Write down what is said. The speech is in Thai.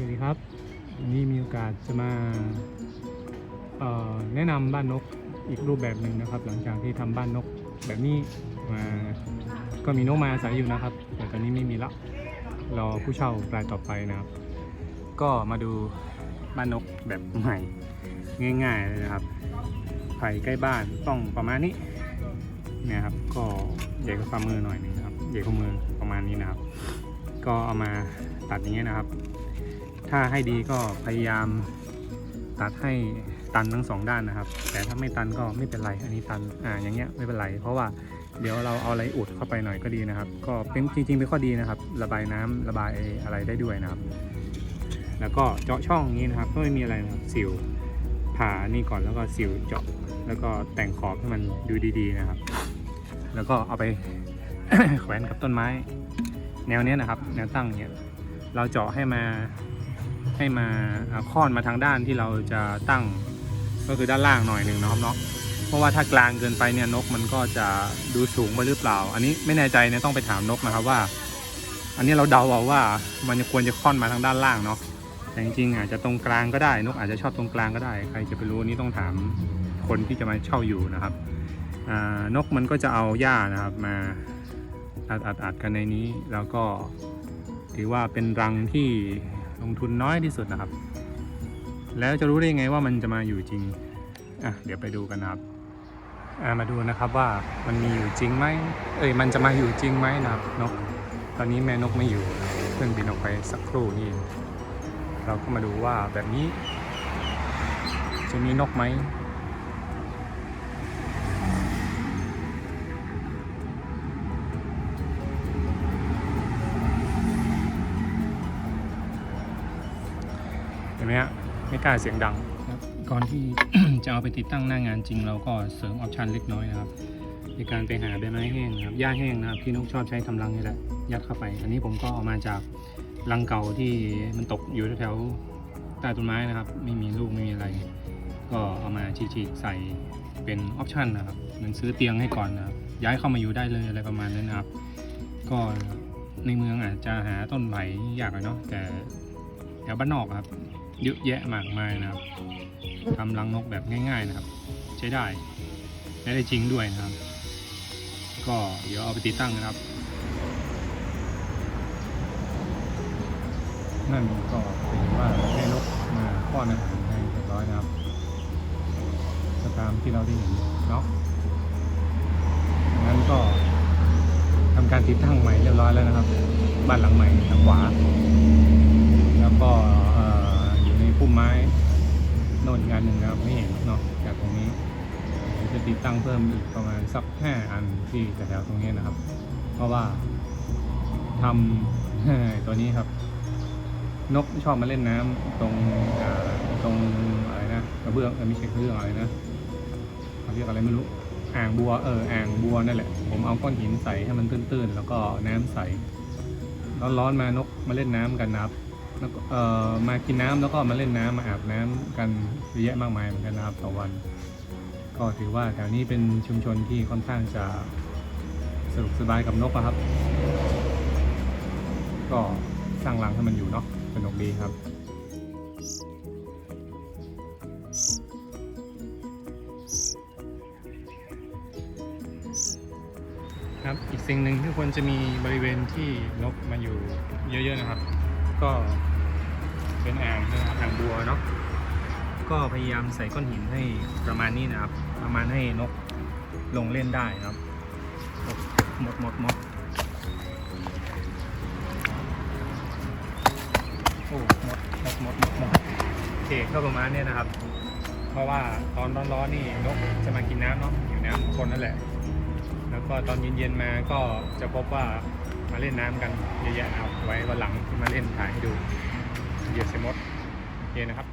วัสดีครับวันนี้มีโอกาสจะมาแนะนำบ้านนกอีกรูปแบบหนึ่งนะครับ หลังจากที่ทำบ้านนกแบบนี้มาก็มีนกมาอาศัยอยู่นะครับ แต่ตอนนี้ไม่มีละรอผู้เช่ารายต่อไปนะครับ ก็มาดูบ้านนกแบบใหม่ง่ายๆเลยนะครับไผ่ใกล้บ้านต้องประมาณนี้เนี่ยครับ ก็ใหญ่กว่าฝ่ามือหน่อยหนึงนะครับใหญ่กว่ามือประมาณนี้นะครับ ก็เอามาตัดอย่างเงี้ยนะครับ ถ้าให้ดีก็พยายามตัดให้ตันทั้งสองด้านนะครับ แต่ถ้าไม่ตันก็ไม่เป็นไรอันนี้ตันอ่าอย่างเงี้ยไม่เป็นไร เพราะว่าเดี๋ยวเราเอาอะไรอุดเข้าไปหน่อยก็ดีนะครับ ก็เป็นจริงๆเป็นข้อดีนะครับ ระบายน้ำระบายอะไรได้ด้วยนะครับ แล้วก็เจาะช่องอย่างนี้นะครับก็ไม่มีอะไรนะครับสิวผ่านี่ก่อนแล้วก็สิวเจาะแล้วก็แต่งขอบให้มันดูดีๆนะครับ แล้วก็เอาไปแขวนกับต้นไม้ แนวเนี้ยนะครับ แนวตั้งเนี่ยเราเจาะให้มา ให้มาอ่าค่อนมาทางด้านที่เราจะตั้งก็คือด้านล่างหน่อยหนึ่งนะครับเนาะเพราะว่าถ้ากลางเกินไปเนี่ยนกมันก็จะดูสูงไปหรือเปล่า อันนี้ไม่แน่ใจเนี่ยต้องไปถามนกนะครับว่า อันนี้เราเดาเอาว่ามันจะควรจะค่อนมาทางด้านล่างเนาะแต่จริงๆอาจจะตรงกลางก็ได้นกอาจจะชอบตรงกลางก็ได้ ใครจะไปรู้นี้ต้องถามคนที่จะมาเช่าอยู่นะครับนกมันก็จะเอาหญ้านะครับมาอัดอัดอัดกันในนี้ แล้วก็ถือว่าเป็นรังที่ ลงทุนน้อยที่สุดนะครับ แล้วจะรู้ได้ไงว่ามันจะมาอยู่จริงอะเดี๋ยวไปดูกันนะครับอะมาดูนะครับว่ามันมีอยู่จริงไหมเอ้ยมันจะมาอยู่จริงไหมนะครับนกตอนนี้แม่นกไม่อยู่เพิ่งบินออกไปสักครู่นี่เราก็มาดูว่าแบบนี้ จะมีนกไหม ห็นไหมฮะไม่กล้าเสียงดังครับก่อนที่ จะเอาไปติดตั้งหน้างานจริง เราก็เสริมออปชันเล็กน้อยนะครับในการไปหาใบไม้แห้งนะครับหญ้าแห้งนะครับที่นกชอบใช้ทำรังนี่แหละยัดเข้าไป อันนี้ผมก็เอามาจากรังเก่าที่มันตกอยู่แถวใต้ต้นไม้นะครับ ไม่มีลูกไม่มีอะไร ก็เอามาฉีกๆใส่เป็นออปชันนะครับเหมือนซื้อเตียงให้ก่อนนะครับย้ายเข้ามาอยู่ได้เลยอะไรประมาณนั้นนะครับ ก็ในเมืองอาจจะหาต้นไผ่ยากหน่อยเนาะแต่แถวบ้านนอกครับ เยอะแยะมากมายนะครับทำรังนกแบบง่ายๆนะครับ ใช้ได้ใช้ได้จริงด้วยนะครับ ก็เดี๋ยวเอาไปติดตั้งนะครับ นั่นก็ถือว่าให้นกมาป้อนอาหารให้เรียบร้อยนะครับก็ตามที่เราได้เห็นเนาะงั้นก็ทำการติดตั้งใหม่เรียบร้อยแล้วนะครับ บ้านหลังใหม่ทางขวา โน่นอีกอันหนึ่งนะครับไม่เห็นเนาะจากตรงนี้จะติดตั้งเพิ่มอีกประมาณสักห้าอันที่แถวตรงนี้นะครับ เพราะว่าทำตัวนี้ครับ นกชอบมาเล่นน้ำตรงตรงอะไรนะกระเบื้องไม่ใช่กระเบื้องอะไรนะเขาเรียกอะไรไม่รู้อ่างบัวเอออ่างบัวนั่นแหละผมเอาก้อนหินใส่ให้มันตื้นๆ แล้วก็น้ำใสร้อนๆมานกมาเล่นน้ำกันนะครับ แล้วก็เอ่อมากินน้ำแล้วก็มาเล่นน้ำมาอาบน้ำกันเยอะแยะมากมายเหมือนกันนะครับต่อวัน ก็ถือว่าแถวนี้เป็นชุมชนที่ค่อนข้างจะสะดวกสบายกับนกครับ ก็สร้างรังให้มันอยู่เนาะสนุกดีครับครับอีกสิ่งหนึ่งที่ควรจะมีบริเวณที่นกมาอยู่เยอะๆนะครับ ก็เป็นอ่างนะครับอ่างบัวเนาะก็พยายามใส่ก้อนหินให้ประมาณนี้นะครับ ประมาณให้นกลงเล่นได้นะครับหมดหมดหมดโอ้หมดหมดหมดหมดหมดโอเคก็ประมาณนี้นะครับ เพราะว่าตอนร้อนๆนี่นกจะมากินน้ำเนาะอยู่น้ำคนนั่นแหละ แล้วก็ตอนเย็นๆมาก็จะพบว่า มาเล่นน้ำกันเยอะแยะเอาไว้วันหลังมาเล่นถ่ายให้ดูเหยียดเซมดโอเคนะครับ